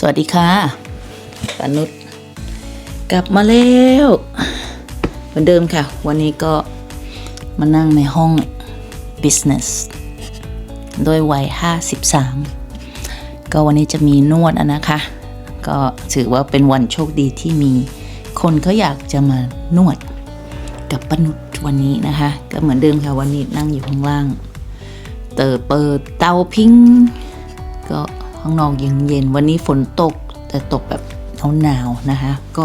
สวัสดีค่ะปานุษกลับมาแล้วเหมือนเดิมค่ะ วันนี้ก็มานั่งในห้อง business โดยวัย 53 ก็วันนี้จะมีนวดอะนะคะ ก็ถือว่าเป็นวันโชคดีที่มีคนเขาอยากจะมานวดกับปนุษวันนี้นะคะ ก็เหมือนเดิมค่ะวันนี้นั่งอยู่ข้างล่าง เตอเปิดเตาพิงก็ ข้างนอกยังเย็นวันนี้ฝนตกแต่ตกแบบหนาวๆนะคะ ก็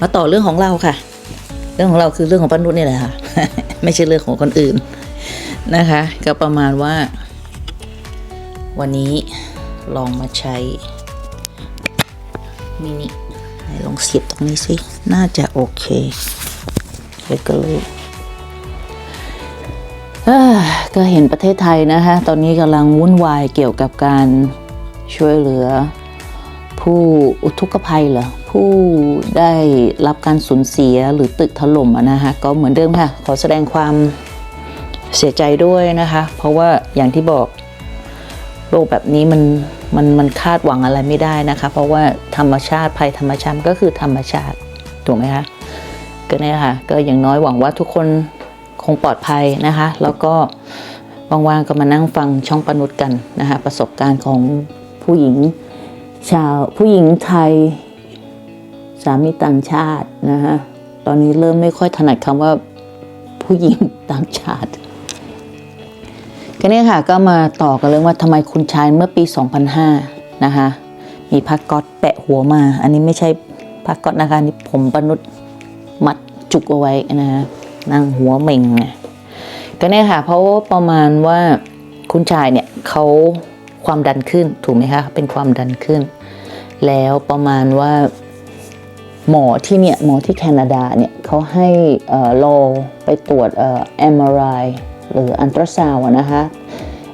มาต่อเรื่องของเราค่ะ เรื่องของเราคือเรื่องของป้านุชนี่แหละค่ะ ไม่ใช่เรื่องของคนอื่นนะคะ ก็ประมาณว่า วันนี้ลองมาใช้มินิไหนลองเสียบตรงนี้สิน่าจะโอเคเลยก็เลยเอ้ก็เห็นประเทศไทยนะคะ ตอนนี้กำลังวุ่นวายเกี่ยวกับการ ช่วยเหลือ ผู้อุทกภัยเหรอผู้ได้รับการสูญเสียหรือตึกถล่มนะคะก็เหมือนเดิมค่ะ ขอแสดงความเสียใจด้วยนะคะ เพราะว่าอย่างที่บอกโรคแบบนี้มันมันมันคาดหวังอะไรไม่ได้นะคะ เพราะว่าธรรมชาติภัยธรรมชาติก็คือธรรมชาติถูกไหมคะก็เนี่ยค่ะก็อย่างน้อยหวังว่าทุกคนคงปลอดภัยนะคะ แล้วก็ว่างๆก็มานั่งฟังช่องปนุษกันนะคะประสบการณ์ของ ผู้หญิงชาวผู้หญิงไทยสามีต่างชาตินะคะตอนนี้เริ่มไม่ค่อยถนัดคำว่าผู้หญิงต่างชาติก็เนี่ยค่ะก็มาต่อกันเรื่องว่าทำไมคุณชายเมื่อปี 2005 นะคะมีผ้าก๊อตแปะหัวมา อันนี้ไม่ใช่ผ้าก๊อตนะคะนี่ผมปนุษมัดจุกเอาไว้นะฮะนั่งหัวเหม่งไงก็เนี่ยค่ะเพราะว่าประมาณว่าคุณชายเนี่ยเขา ความดันขึ้นถูกไหมคะ เป็นความดันขึ้น แล้วประมาณว่าหมอที่เนี่ยหมอที่แคนาดาเนี่ยเขาให้เอ่อรอไปตรวจเอ่อ MRI หรืออันตราซาวนะนะคะ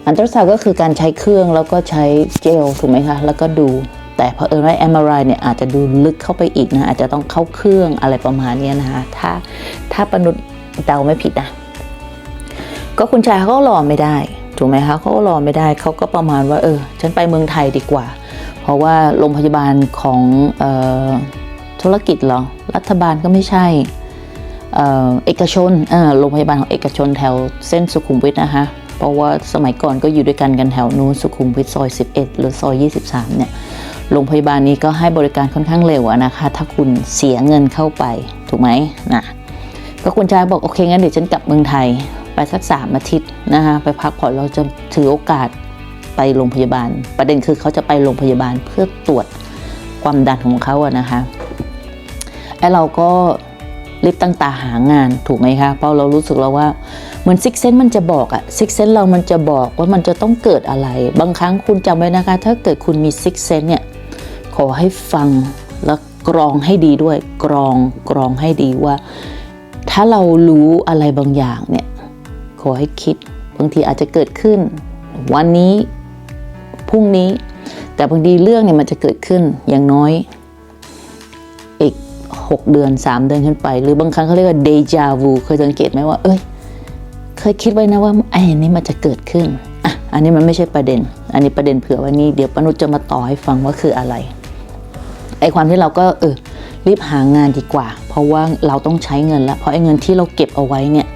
อันตราซาวก็คือการใช้เครื่องแล้วก็ใช้เจลถูกไหมคะ แล้วก็ดูแต่เผอิญว่า MRI เนี่ยอาจจะดูลึกเข้าไปอีกนะอาจจะต้องเข้าเครื่องอะไรประมาณนี้นะคะถ้าถ้าปนุษย์เดาไม่ผิดนะ ก็คุณชายเขาก็รอไม่ได้ ถูกไหมคะเขาก็รอไม่ได้เขาก็ประมาณว่าเออฉันไปเมืองไทยดีกว่า เพราะว่าโรงพยาบาลของออธุรกิจเหรอรัฐบาลก็ไม่ใช่เออเอกชนโรงพยาบาลของเอกชนแถวเส้นสุขุมวิทนะคะเพราะว่าสมัยก่อนก็อยู่ด้วยกันกันแถวนู้นสุขุมวิทซอย 11 หรือซอย 23 เนี่ยโรงพยาบาลนี้ก็ให้บริการค่อนข้างเร็วนะคะ ถ้าคุณเสียเงินเข้าไปถูกไหมนะก็คุณชายบอกโอเคงั้นเดี๋ยวฉันกลับเมืองไทย สักสามอาทิตย์นะคะไปพักผ่อนเราจะถือโอกาสไปโรงพยาบาล ประเด็นคือเขาจะไปโรงพยาบาลเพื่อตรวจความดันของเขาอะนะคะไอ้เราก็รีบตั้งตาหางานถูกไหมคะเพราะเรารู้สึกแล้วว่าเหมือนซิกเซนมันจะบอกอะซิกเซนเรามันจะบอกว่ามันจะต้องเกิดอะไร บางครั้งคุณจำไว้นะคะ ถ้าเกิดคุณมีซิกเซนเนี่ยขอให้ฟังแล้วกรองให้ดีด้วยกรองกรองให้ดีว่า ถ้าเรารู้อะไรบางอย่างเนี่ย ขอให้คิด บางทีอาจจะเกิดขึ้น วันนี้พรุ่งนี้ แต่บางทีเรื่องเนี่ยมันจะเกิดขึ้นอย่างน้อยอีก6เดือน 3 เดือนขึ้นไป หรือบางครั้งเขาเรียกว่าเดจาวูเคยสังเกตไหมว่า เอ้ย เคยคิดไว้นะว่าไอ้นี้มันจะเกิดขึ้นอะอันนี้มันไม่ใช่ประเด็น อันนี้ประเด็นเผื่อว่านี่เดี๋ยวปนุษจะมาต่อให้ฟังว่าคืออะไรไอ้ความที่เราก็เออรีบหางานดีกว่า เพราะว่าเราต้องใช้เงินแล้วเพราะไอ้เงินที่เราเก็บเอาไว้เนี่ย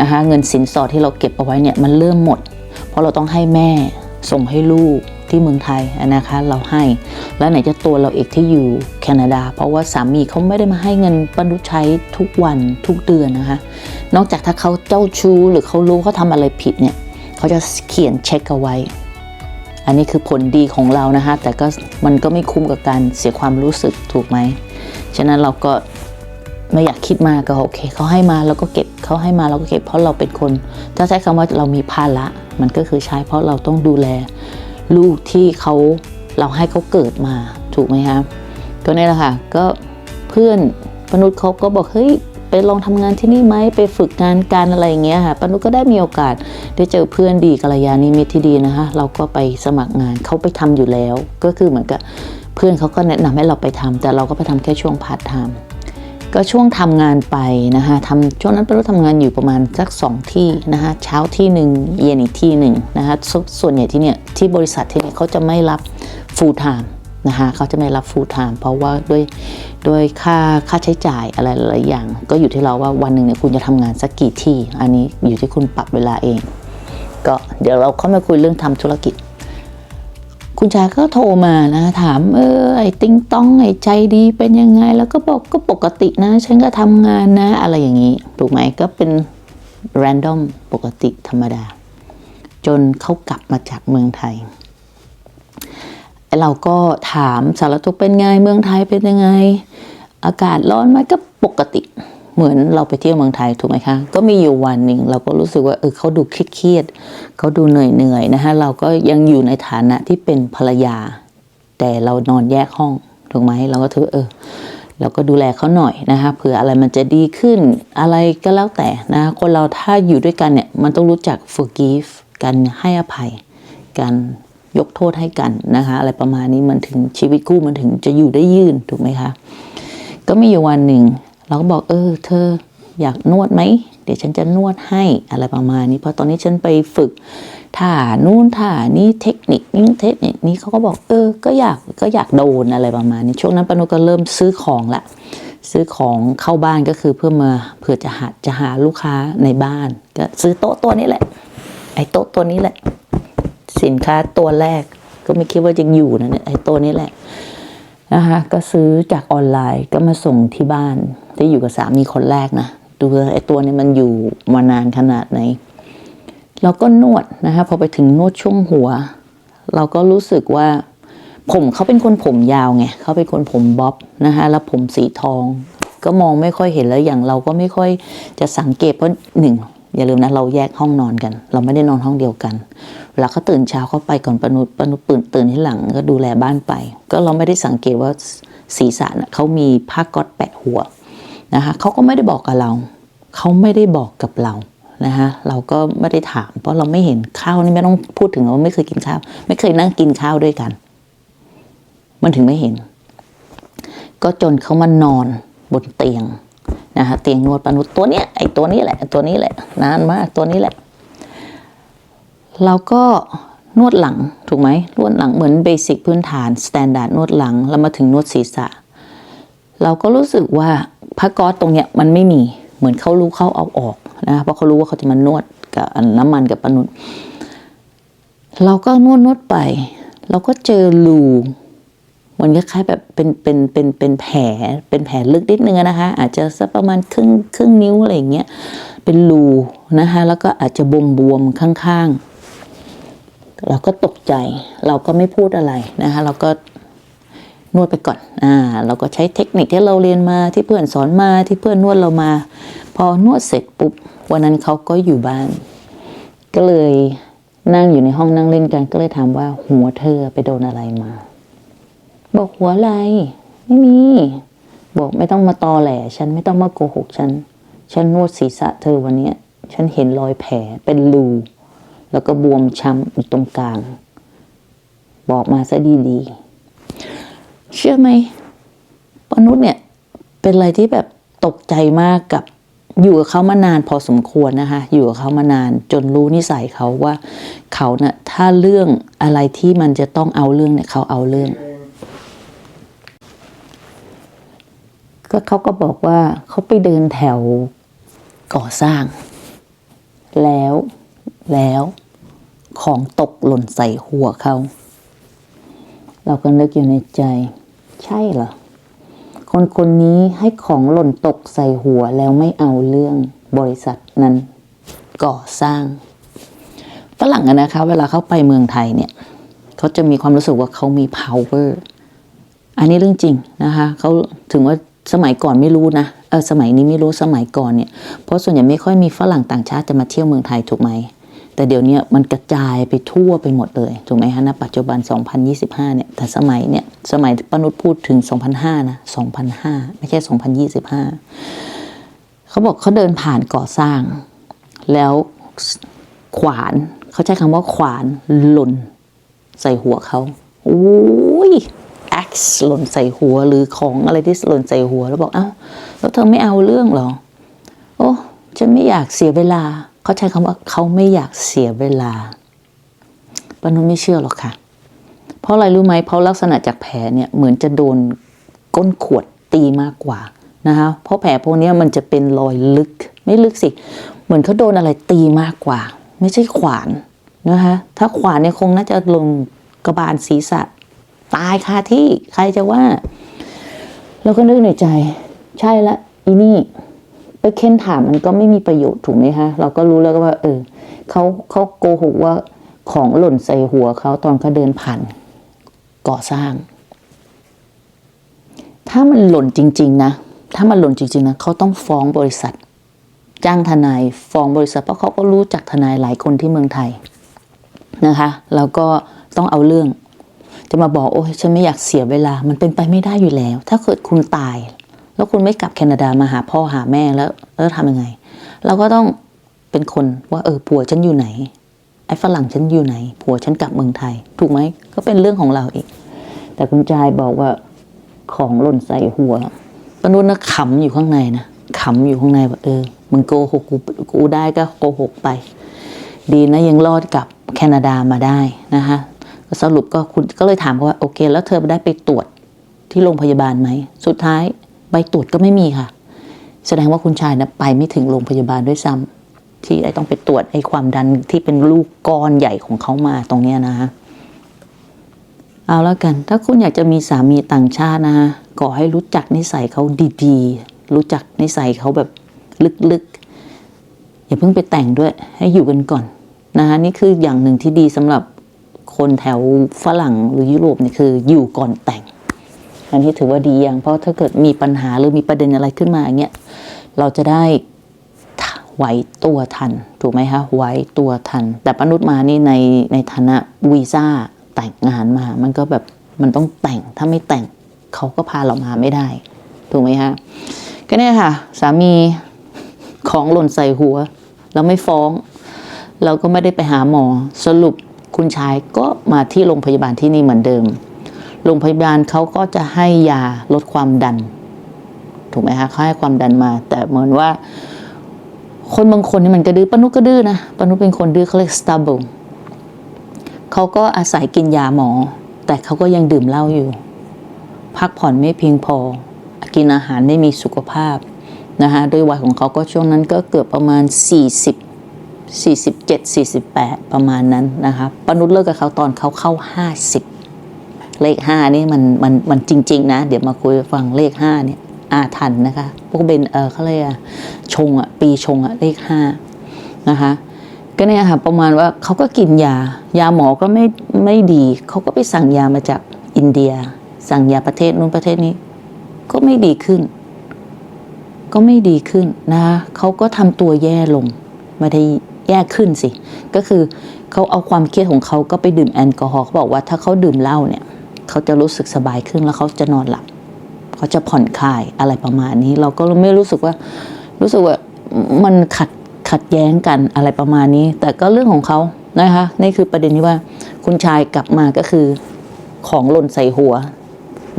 นะคะเงินสินสอดที่เราเก็บเอาไว้เนี่ยมันเริ่มหมด เพราะเราต้องให้แม่ส่งให้ลูกที่เมืองไทยนะคะเราให้ แล้วไหนจะตัวเราเอกที่อยู่แคนาดา เพราะว่าสามีเขาไม่ได้มาให้เงินปนุษใช้ทุกวันทุกเดือนนะคะ นอกจากถ้าเขาเจ้าชู้หรือเขารู้เขาทำอะไรผิดเนี่ยเขาจะเขียนเช็คเอาไว้ อันนี้คือผลดีของเรานะคะแต่ก็มันก็ไม่คุ้มกับการเสียความรู้สึกถูกไหมฉะนั้นเราก็ ไม่อยากคิดมากก็โอเคเขาให้มาเราก็เก็บเขาให้มาเราก็เก็บเพราะเราเป็นคน ถ้าใช้คำว่าเรามีภาระมันก็คือใช้เพราะเราต้องดูแล ลูกที่เขาเราให้เขาเกิดมาถูกไหมคะก็นี่แหละค่ะก็เพื่อนปนุษย์เขาก็บอกเฮ้ยไปลองทำงานที่นี่ไหมไปฝึกงานการอะไรอย่างเงี้ยค่ะปนุษย์ก็ได้มีโอกาสได้เจอเพื่อนดีกัลยาณมิตรที่ดีนะคะ เราก็ไปสมัครงานเขาไปทำอยู่แล้ว ก็คือเหมือนกับเพื่อนเขาก็แนะนำให้เราไปทำแต่เราก็ไปทำแค่ช่วงพาร์ทไทม์ ก็ช่วงทำงานไปนะคะทำช่วงนั้นปนุษย์ทำงานอยู่ประมาณสักสองที่นะคะเช้าที่หนึ่งเย็นอีกที่หนึ่งนะคะสส่วนใหญ่ที่เนี่ยที่บริษัทที่เนี่ยเขาจะไม่รับ full time นะคะเขาจะไม่รับ full time เพราะว่าด้วยด้วยค่าค่าใช้จ่ายอะไรหลายอย่าง ก็อยู่ที่เราว่าวันหนึ่งเนี่ยคุณจะทำงานสักกี่ที่ อันนี้อยู่ที่คุณปรับเวลาเอง ก็เดี๋ยวเราเข้ามาคุยเรื่องทำธุรกิจ คุณชายก็โทรมานะ ถามเออไอ้ติงต้องไอ้ใจดีเป็นยังไง แล้วก็บอกก็ปกตินะ ฉันก็ทำงานนะ อะไรอย่างนี้ ถูกไหมก็เป็น random ปกติธรรมดา จนเขากลับมาจากเมืองไทย เราก็ถามสารทุกเป็นไงเมืองไทยเป็นยังไง อากาศร้อนไหมก็ปกติ เหมือนเราไปเที่ยวเมืองไทยถูกไหมคะ ก็มีอยู่วันหนึ่งเราก็รู้สึกว่าเออเขาดูเครียดเขาดูเหนื่อยๆนะคะเราก็ยังอยู่ในฐานะที่เป็นภรรยา แต่เรานอนแยกห้องถูกไหมเราก็ถือเออเราก็ดูแลเขาหน่อยนะคะเผื่ออะไรมันจะดีขึ้นอะไรก็แล้วแต่นะคะคนเราถ้าอยู่ด้วยกันเนี่ยมันต้องรู้จัก forgive กันให้อภัยการยกโทษให้กันนะคะอะไรประมาณนี้มันถึงชีวิตคู่มันถึงจะอยู่ได้ยืนถูกไหมคะ ก็มีอยู่วันหนึ่ง เราก็บอกเออ เธออยากนวดไหม เดี๋ยวฉันจะนวดให้อะไรประมาณนี้เพราะตอนนี้ฉันไปฝึกท่านู้นท่านี้เทคนิคนี้เทคนิคนี้เขาก็บอกเออ ก็อยากก็อยากโดนอะไรประมาณนี้ช่วงนั้นปานุก็เริ่มซื้อของละซื้อของเข้าบ้านก็คือเพื่อมาเพื่อจะหาจะหาลูกค้าในบ้าน ก็ซื้อโต๊ะตัวนี้แหละ ไอ้โต๊ะตัวนี้แหละ สินค้าตัวแรก ก็ไม่คิดว่าจะอยู่นะเนี่ยไอ้ตัวนี้แหละนะคะก็ซื้อจากออนไลน์ก็มาส่งที่บ้าน ที่อยู่กับสามีคนแรกนะดูไอ้ตัวนี้มันอยู่มานานขนาดไหนเราก็นวดนะคะพอไปถึงนวดช่วงหัว เราก็รู้สึกว่า ผมเขาเป็นคนผมยาวไงเขาเป็นคนผมบ๊อบนะคะแล้วผมสีทอง ก็มองไม่ค่อยเห็นแล้วอย่างเราก็ไม่ค่อยจะสังเกตเพราะหนึ่งอย่าลืมนะเราแยกห้องนอนกัน เราไม่ได้นอนห้องเดียวกันเวลาเขาตื่นเช้าเขาไปก่อนปนุปนุษตื่นตื่นที่หลังก็ดูแลบ้านไป ก็เราไม่ได้สังเกตว่าศีรษะน่ะเขามีผ้าก๊อตแปะหัว นะคะเขาก็ไม่ได้บอกกับเรา เขาไม่ได้บอกกับเรานะคะเราก็ไม่ได้ถาม เพราะเราไม่เห็นข้าวนี่ไม่ต้องพูดถึงว่าไม่เคยกินข้าว ไม่เคยนั่งกินข้าวด้วยกัน มันถึงไม่เห็น ก็จนเขามานอนบนเตียงนะคะเตียงนวดปานุษตัวเนี้ยไอ้ตัวนี้แหละตัวนี้แหละนานมากตัวนี้แหละเราก็นวดหลังถูกไหมนวดหลังเหมือนเบสิกพื้นฐานสแตนดาร์ดนวดหลังแล้วมาถึงนวดศีรษะ เราก็รู้สึกว่า ผ้าก๊อซตรงเนี้ยมันไม่มีเหมือนเขารู้เขาเอาออกนะเพราะเขารู้ว่าเขาจะมานวดกับน้ำมันกับปนุษเราก็นวดนวดไป เราก็เจอรูมันคล้ายๆแบบเป็นเป็นเป็นเป็นแผลเป็นแผลลึกนิดนึงนะคะ อาจจะสักประมาณครึ่งครึ่งนิ้วอะไรอย่างเงี้ยเป็นรูนะคะแล้วก็อาจจะบวมบวมข้างๆ เราก็ตกใจ เราก็ไม่พูดอะไรนะคะ เราก็ นวดไปก่อนอ่าเราก็ใช้เทคนิคที่เราเรียนมาที่เพื่อนสอนมาที่เพื่อนนวดเรามา พอนวดเสร็จปุ๊บวันนั้นเขาก็อยู่บ้าน ก็เลยนั่งอยู่ในห้องนั่งเล่นกันก็เลยถามว่าหัวเธอไปโดนอะไรมา บอกหัวอะไร ไม่มี บอกไม่ต้องมาตอแหลฉันไม่ต้องมาโกหกฉัน ฉันนวดศีรษะเธอวันเนี้ยฉันเห็นรอยแผลเป็นรูแล้วก็บวมช้ำอยู่ตรงกลาง บอกมาซะดีๆ เชื่อไหมปนุษย์เนี่ยเป็นอะไรที่แบบตกใจมากกับอยู่กับเขามานานพอสมควรนะคะ อยู่กับเขามานานจนรู้นิสัยเขาว่าเขาเนะ่ะถ้าเรื่องอะไรที่มันจะต้องเอาเรื่องเนี่ยเขาเอาเรื่อง ก็เขาก็บอกว่าเขาไปเดินแถวก่อสร้าง แล้วแล้วของตกหล่นใส่หัวเขา เราก็นึกอยู่ในใจ ใช่เหรอ คนคนนี้ให้ของหล่นตกใส่หัวแล้วไม่เอาเรื่องบริษัทนั้นก่อสร้างฝรั่งอะนะคะ เวลาเขาไปเมืองไทยเนี่ยเขาจะมีความรู้สึกว่าเขามี power อันนี้เรื่องจริงนะคะเขาถึงว่าสมัยก่อนไม่รู้นะเออสมัยนี้ไม่รู้สมัยก่อนเนี่ยเพราะส่วนใหญ่ไม่ค่อยมีฝรั่งต่างชาติจะมาเที่ยวเมืองไทยถูกไหม แต่เดี๋ยวนี้มันกระจายไปทั่วไปหมดเลยถูกไหมฮะณปัจจุบัน 2025 เนี่ย แต่สมัยเนี่ย สมัยปนุษย์พูดถึง 2005 นะ 2005 ไม่ใช่ 2025 เขาบอกเขาเดินผ่านก่อสร้าง แล้วขวานเขาใช้คำว่าขวานหล่นใส่หัวเขาโอ้ย axe หล่นใส่หัวหรือของอะไรที่หล่นใส่หัวแล้วบอกเอ้าแล้วเธอไม่เอาเรื่องหรอ โอ้ฉันไม่อยากเสียเวลา เขาใช้คำว่าเขาไม่อยากเสียเวลาปานุไม่เชื่อหรอกค่ะ เพราะอะไรรู้ไหมเพราะลักษณะจากแผลเนี่ยเหมือนจะโดนก้นขวดตีมากกว่านะคะเพราะแผลพวกนี้มันจะเป็นรอยลึกไม่ลึกสิ เหมือนเขาโดนอะไรตีมากกว่า ไม่ใช่ขวานนะคะถ้าขวานเนี่ยคงน่าจะลงกระบาลศีรษะ ตายคาที่ใครจะว่า แล้วก็นึกในใจ ใช่ละอีนี่ ไปเค้นถามมันก็ไม่มีประโยชน์ถูกไหมคะเราก็รู้แล้วก็ว่า เออเขาเขาโกหกว่าของหล่นใส่หัวเขาตอนเขาเดินผ่านก่อสร้าง ถ้ามันหล่นจริง ๆ นะ ถ้ามันหล่นจริง ๆ นะเขาต้องฟ้องบริษัท จ้างทนายฟ้องบริษัท เพราะเขาก็รู้จักทนายหลายคนที่เมืองไทยนะคะ แล้วก็ต้องเอาเรื่อง จะมาบอกโอ้ยฉันไม่อยากเสียเวลา มันเป็นไปไม่ได้อยู่แล้ว ถ้าเกิดคุณตาย แล้วคุณไม่กลับแคนาดามาหาพ่อหาแม่แล้วแล้วทำยังไง เราก็ต้องเป็นคนว่าเออผัวฉันอยู่ไหนไอ้ฝรั่งฉันอยู่ไหน ผัวฉันกลับเมืองไทย ถูกไหมก็เป็นเรื่องของเราอีก แต่คุณจายบอกว่าของหล่นใส่หัวปนุษนะขำอยู่ข้างในนะขำอยู่ข้างในว่าเออมึงโกหกกูกูได้ก็โกหกไป ดีนะยังรอดกลับแคนาดามาได้นะคะสรุปก็คุณก็เลยถามเขาว่าโอเค แล้วเธอได้ไปตรวจที่โรงพยาบาลไหม สุดท้าย ใบตรวจก็ไม่มีค่ะ แสดงว่าคุณชายนะไปไม่ถึงโรงพยาบาลด้วยซ้ำที่ไอ้ต้องไปตรวจไอ้ความดันที่เป็นลูกก้อนใหญ่ของเขามาตรงเนี้ยนะคะเอาแล้วกัน ถ้าคุณอยากจะมีสามีต่างชาตินะฮะก็ให้รู้จักนิสัยเขาดีๆ รู้จักนิสัยเขาแบบลึกๆ อย่าเพิ่งไปแต่งด้วย ให้อยู่กันก่อนนะคะนี่คืออย่างหนึ่งที่ดีสำหรับคนแถวฝรั่งหรือยุโรปเนี่ยคืออยู่ก่อนแต่ง อันนี้ถือว่าดีอย่าง เพราะถ้าเกิดมีปัญหาหรือมีประเด็นอะไรขึ้นมาอย่างเงี้ยเราจะได้ไหวตัวทัน ถูกไหมคะไหวตัวทัน แต่ปนุษย์มานี่ในในฐานะวีซ่าแต่งงานมา มันก็แบบมันต้องแต่งถ้าไม่แต่งเขาก็พาเรามาไม่ได้ ถูกไหมคะก็เนี่ยค่ะ สามีของหล่นใส่หัว เราไม่ฟ้อง เราก็ไม่ได้ไปหาหมอสรุปคุณชายก็มาที่โรงพยาบาลที่นี่เหมือนเดิม โรงพยาบาลเขาก็จะให้ยาลดความดัน ถูกไหมคะเขาให้ความดันมา แต่เหมือนว่า คนบางคนนี่มันกระดื้อปนุก็ดื้อนะปนุเป็นคนดื้อเขาเรียก stubborn เขาก็อาศัยกินยาหมอ แต่เขาก็ยังดื่มเหล้าอยู่ พักผ่อนไม่เพียงพอ กินอาหารไม่มีสุขภาพนะคะด้วยวัยของเขาก็ช่วงนั้นก็เกือบประมาณ 40 47 48 ประมาณนั้นนะคะปนุษเลิกกับเขาตอนเขาเข้า 50 เลข5นี่มันมันมันจริง ๆ นะ เดี๋ยวมาคุยฟังเลข5เนี่ยอาทันนะคะ พวกเป็นเออเขาเรียกอะชงอะปีชงอะเลข5นะคะ ก็เนี่ยค่ะประมาณว่าเขาก็กินยา ยาหมอก็ไม่ไม่ดีเขาก็ไปสั่งยามาจากอินเดีย สั่งยาประเทศนู้นประเทศนี้ ก็ไม่ดีขึ้น ก็ไม่ดีขึ้นนะคะเขาก็ทำตัวแย่ลงไม่ได้แย่ขึ้นสิ ก็คือเขาเอาความเครียดของเขาก็ไปดื่มแอลกอฮอล์เขาบอกว่าถ้าเขาดื่มเหล้าเนี่ย เขาจะรู้สึกสบายขึ้นแล้วเขาจะนอนหลับเขาจะผ่อนคลายอะไรประมาณนี้ เราก็ไม่รู้สึกว่ารู้สึกว่ามันขัดขัดแย้งกันอะไรประมาณนี้ แต่ก็เรื่องของเขานะคะนี่คือประเด็นที่ว่าคุณชายกลับมาก็คือของหล่นใส่หัว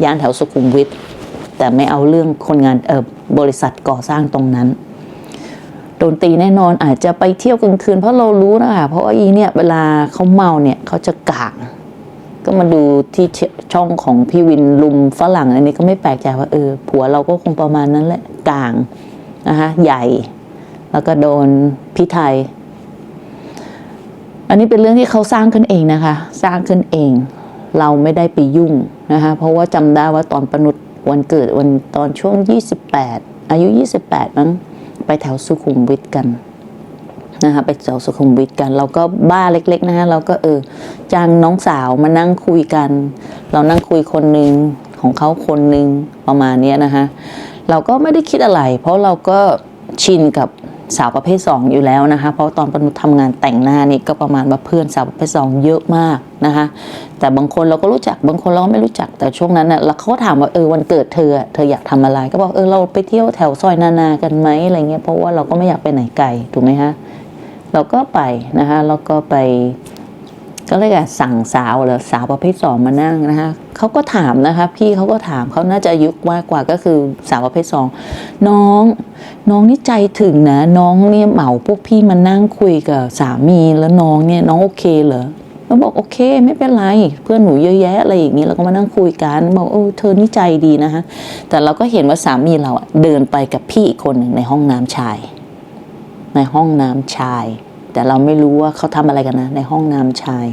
ย่านแถวสุขุมวิทแต่ไม่เอาเรื่องคนงานเออบริษัทก่อสร้างตรงนั้นโดนตีแน่นอนอาจจะไปเที่ยวกลางคืนเพราะเรารู้นะคะเพราะว่าอีเนี่ยเวลาเขาเมาเนี่ยเขาจะกาง ก็มาดูที่ช่องของพี่วินลุมฝรั่งอันนี้ก็ไม่แปลกใจว่าเออผัวเราก็คงประมาณนั้นแหละกลางนะคะใหญ่ แล้วก็โดนพี่ไทย อันนี้เป็นเรื่องที่เขาสร้างขึ้นเองนะคะ สร้างขึ้นเอง เราไม่ได้ไปยุ่งนะคะเพราะว่าจำได้ว่าตอนประนุษวันเกิดวันตอนช่วง 28 อายุ 28 มั้งไปแถวสุขุมวิทกัน นะคะไปแถวสุขุมวิทกัน เราก็บ้าเล็กๆนะคะเราก็เออจ้างน้องสาวมานั่งคุยกัน เรานั่งคุยคนหนึ่งของเขาคนหนึ่งประมาณนี้นะคะเราก็ไม่ได้คิดอะไร เพราะเราก็ชินกับสาวประเภทสองอยู่แล้วนะคะ เพราะตอนปนุทำงานแต่งหน้านี่ก็ประมาณว่าเพื่อนสาวประเภทสองเยอะมากนะคะ แต่บางคนเราก็รู้จักบางคนเราก็ไม่รู้จักแต่ช่วงนั้นน่ะแล้วเขาก็ถามว่าเออวันเกิดเธอเธออยากทำอะไร ก็บอกเออเราไปเที่ยวแถวซอยนานากันไหมอะไรเงี้ยเพราะว่าเราก็ไม่อยากไปไหนไกลถูกไหมคะ เราก็ไปนะคะแล้วก็ไป ก็เลยอะสั่งสาวหรือสาวประเภทสองมานั่งนะคะเขาก็ถามนะคะพี่เขาก็ถามเขาน่าจะอายุมากกว่าก็คือสาวประเภทสองน้อง น้องนี่ใจถึงนะน้องเนี่ยเหมาพวกพี่มานั่งคุยกับสามีแล้วน้องเนี่ยน้องโอเคเหรอเราบอกโอเคไม่เป็นไร เพื่อนหนูเยอะแยะอะไรอย่างนี้เราก็มานั่งคุยกันบอกเออเธอนี่ใจดีนะคะแต่เราก็เห็นว่าสามีเราเดินไปกับพี่อีกคนหนึ่งในห้องน้ำชาย ในห้องน้ำชาย แต่เราไม่รู้ว่าเขาทำอะไรกันนะ ในห้องน้ำชาย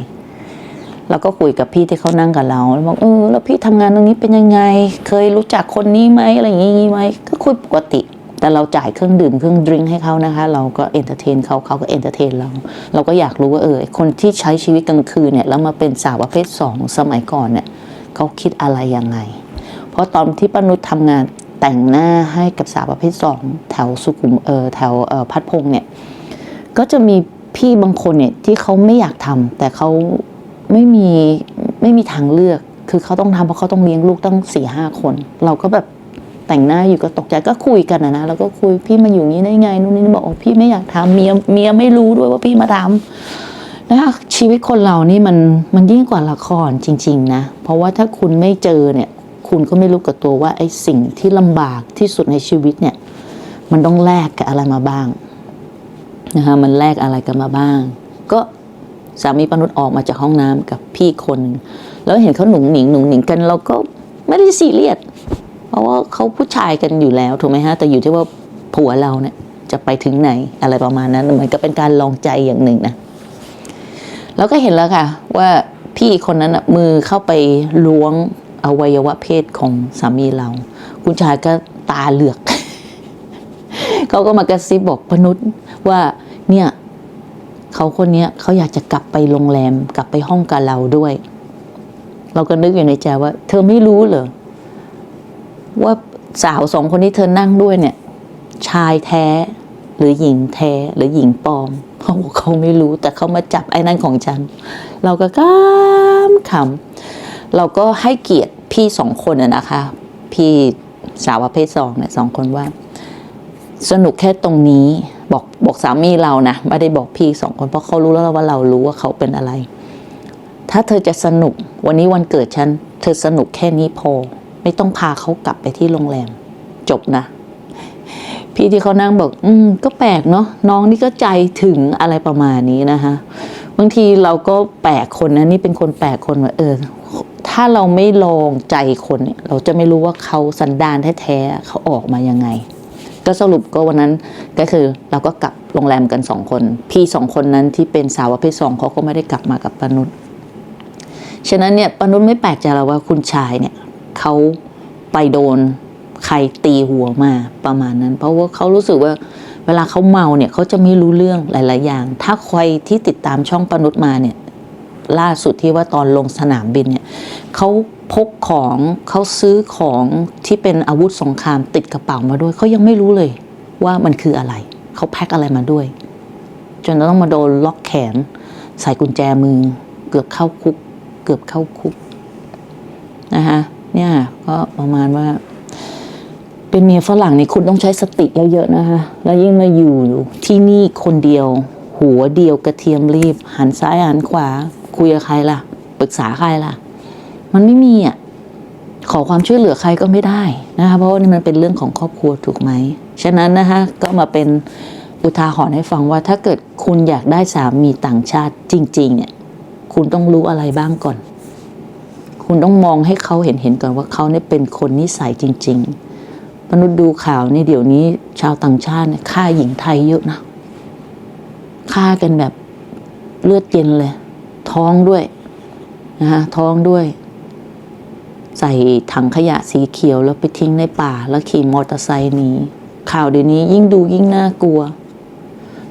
เราก็คุยกับพี่ที่เขานั่งกับเราแล้วบอกเออแล้วพี่ทำงานตรงนี้เป็นยังไง เคยรู้จักคนนี้ไหมอะไรอย่างงี้ไหมก็คุยปกติ แต่เราจ่ายเครื่องดื่มเครื่องดริงให้เขานะคะ เราก็เอนเตอร์เทนเขาเขาก็เอนเตอร์เทนเรา เราก็อยากรู้ว่าเออคนที่ใช้ชีวิตกลางคืนเนี่ยแล้วมาเป็นสาวประเภทสองสมัยก่อนเนี่ยเขาคิดอะไรยังไง เพราะตอนที่ป้านุชทำงานแต่งหน้าให้กับสาวประเภทสองแถวสุขุมเออแถวเออพัดพงษ์เนี่ย ก็จะมีพี่บางคนเนี่ยที่เขาไม่อยากทำแต่เขาไม่มีไม่มีทางเลือก คือเขาต้องทำเพราะเขาต้องเลี้ยงลูกตั้งสี่ห้าคน เราก็แบบแต่งหน้าอยู่ก็ตกใจก็คุยกันนะนะแล้วก็คุยพี่มาอยู่งนี้ได้ไงนู่นนี่บอกอพี่ไม่อยากทำเมียเมียไม่รู้ด้วยว่าพี่มาทำนะคะชีวิตคนเรานี่มันมันยิ่งกว่าละครจริง ๆ นะ เพราะว่าถ้าคุณไม่เจอเนี่ย คุณก็ไม่รู้กับตัวว่าไอ้สิ่งที่ลำบากที่สุดในชีวิตเนี่ย มันต้องแลกกับอะไรมาบ้าง นะคะมันแลกอะไรกันมาบ้าง ก็สามีปนุษย์ออกมาจากห้องน้ำกับพี่คนหนึ่งแล้วเห็นเขาหนุ่งหนิงหนุ่งหนิงกันเราก็ไม่ได้ซีเรียสเพราะว่าเขาผู้ชายกันอยู่แล้วถูกไหมฮะแต่อยู่ที่ว่าผัวเราเนี่ยจะไปถึงไหนอะไรประมาณนั้นมันก็เป็นการลองใจอย่างหนึ่งนะเราก็เห็นแล้วค่ะ ว่าพี่คนนั้นนะมือเข้าไปล้วงอวัยวะเพศของสามีเรา คุณชายก็ตาเหลือก เขาก็มากระซิบบอกพนุษย์ ว่าเนี่ยเขาคนเนี้ยเขาอยากจะกลับไปโรงแรมกลับไปห้องกับเราด้วย เราก็นึกอยู่ในใจว่า เธอไม่รู้เหรอว่าสาวสองคนที่เธอนั่งด้วยเนี่ย ชายแท้หรือหญิงแท้หรือหญิงปลอมเขาบอกเขาไม่รู้แต่เขามาจับไอ้นั่นของฉัน เราก็ก้ามขำเราก็ให้เกียรติพี่สองคนอะนะคะ พี่สาวประเภทสองเนี่ยสองคนว่า สนุกแค่ตรงนี้ บอกบอกสามีเรานะไม่ได้บอกพี่สองคนเพราะเขารู้แล้วว่าเรารู้ว่าเขาเป็นอะไร ถ้าเธอจะสนุกวันนี้วันเกิดฉัน เธอสนุกแค่นี้พอ ไม่ต้องพาเขากลับไปที่โรงแรม จบนะ พี่ที่เขานั่งบอก อืม ก็แปลกเนาะน้องนี่ก็ใจถึงอะไรประมาณนี้นะคะบางทีเราก็แปลกคนนะนี่เป็นคนแปลกคนว่าเออ ถ้าเราไม่ลองใจคนเนี่ย เราจะไม่รู้ว่าเขาสันดานแท้ๆเขาออกมายังไง ก็สรุปก็วันนั้นก็คือเราก็กลับโรงแรมกันสองคน พี่สองคนนั้นที่เป็นสาวประเภทสองเขาก็ไม่ได้กลับมากับปานุษย์ฉะนั้นเนี่ยปานุษย์ไม่แปลกใจแล้วว่าคุณชายเนี่ยเขาไปโดนใครตีหัวมาประมาณนั้น เพราะว่าเขารู้สึกว่าเวลาเขาเมาเนี่ยเขาจะไม่รู้เรื่องหลาย ๆ อย่าง ถ้าใครที่ติดตามช่องปานุษย์มาเนี่ยล่าสุดที่ว่าตอนลงสนามบินเนี่ย เขาพกของเขาซื้อของที่เป็นอาวุธสงครามติดกระเป๋ามาด้วยเขายังไม่รู้เลยว่ามันคืออะไร เขาแพ็คอะไรมาด้วย จนต้องมาโดนล็อกแขน ใส่กุญแจมือ เกือบเข้าคุก เกือบเข้าคุกนะคะเนี่ยก็ประมาณว่า เป็นเมียฝรั่งนี่คุณต้องใช้สติเยอะๆนะคะแล้วยิ่งมาอยู่ที่นี่คนเดียว หัวเดียวกระเทียมรีบ หันซ้ายหันขวา คุยกับใครล่ะ ปรึกษาใครล่ะ มันไม่มีอะขอความช่วยเหลือใครก็ไม่ได้นะคะเพราะว่านี่มันเป็นเรื่องของครอบครัวถูกไหมฉะนั้นนะคะก็มาเป็นอุทาหรณ์ให้ฟังว่าถ้าเกิดคุณอยากได้สามีต่างชาติจริง ๆ เนี่ย คุณต้องรู้อะไรบ้างก่อน คุณต้องมองให้เขาเห็นเห็นก่อนว่าเขาเนี่ยเป็นคนนิสัยจริง ๆ มนุษย์ดูข่าวนี่เดี๋ยวนี้ชาวต่างชาติเนี่ยฆ่าหญิงไทยเยอะนะฆ่ากันแบบเลือดเย็นเลย ท้องด้วยนะคะท้องด้วย ใส่ถังขยะสีเขียวแล้วไปทิ้งในป่า แล้วขี่มอเตอร์ไซค์หนีข่าวเดี๋ยวนี้ยิ่งดูยิ่งน่ากลัว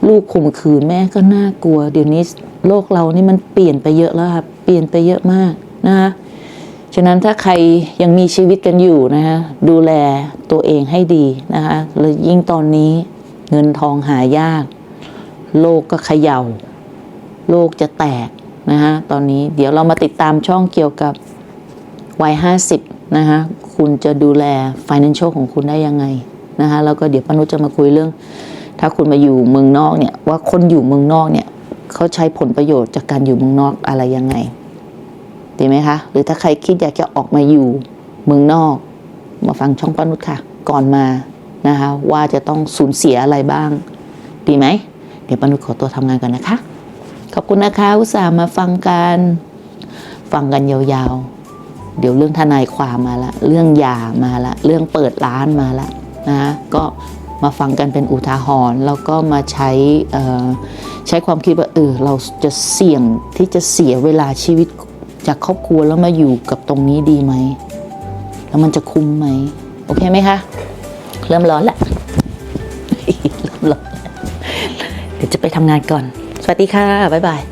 ลูกข่มขืนแม่ก็น่ากลัว เดี๋ยวนี้โลกเรานี่มันเปลี่ยนไปเยอะแล้วครับเปลี่ยนไปเยอะมากนะคะฉะนั้นถ้าใครยังมีชีวิตกันอยู่นะคะดูแลตัวเองให้ดีนะคะแล้วยิ่งตอนนี้เงินทองหายาก โลกก็เขย่า โลกจะแตกนะคะตอนนี้เดี๋ยวเรามาติดตามช่องเกี่ยวกับ วัยห้าสิบนะคะคุณจะดูแล financial ของคุณได้ยังไงนะคะแล้วก็เดี๋ยวปานุชจะมาคุยเรื่อง ถ้าคุณมาอยู่เมืองนอกเนี่ยว่าคนอยู่เมืองนอกเนี่ยเขาใช้ผลประโยชน์จากการอยู่เมืองนอกอะไรยังไงดีไหมคะหรือถ้าใครคิดอยากจะออกมาอยู่เมืองนอก มาฟังช่องปานุชค่ะ ก่อนมานะคะว่าจะต้องสูญเสียอะไรบ้าง ดีไหมเดี๋ยวปานุชขอตัวทำงานก่อนนะคะ ขอบคุณนะคะอุตส่าห์มาฟังกันฟังกันยาวๆ เดี๋ยวเรื่องทนายความมาละ เรื่องยามาละ เรื่องเปิดร้านมาละนะก็มาฟังกันเป็นอุทาหรณ์แล้วก็มาใช้ใช้ความคิดว่าเออเราจะเสี่ยงที่จะเสียเวลาชีวิตจากครอบครัวแล้วมาอยู่กับตรงนี้ดีไหม แล้วมันจะคุ้มไหม โอเคไหมคะ เริ่มร้อนละเริ่มร้อนแล้วเดี๋ยวจะไปทำงานก่อน สวัสดีค่ะ บ๊ายบาย